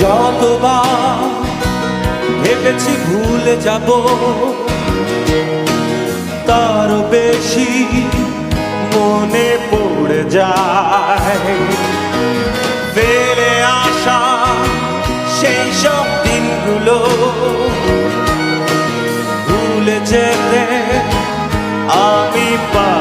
যতবার ভেবেছি ভুলে যাব, তারও বেশি মনে পড়ে যায়। ফেলে আসা সেই সব দিনগুলো ভুলে যেতে আমি পারি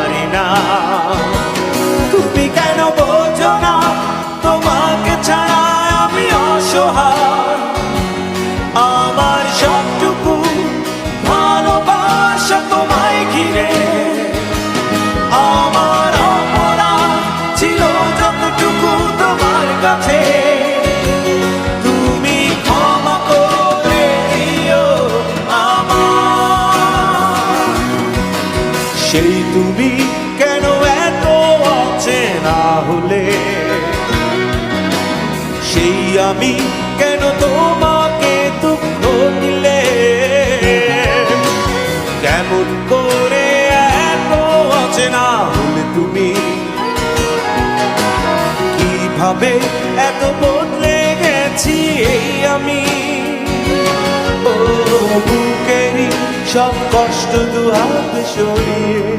সেই কেন এত অচেনা হলে? সেই আমি কেন তোমাকে দুঃখ দিলে? কেমন করে এত অচেনা হলে তুমি? কীভাবে এত বদলে গেছি এই আমি? ও, বুকেরই সব কষ্ট দুহাত সরিয়ে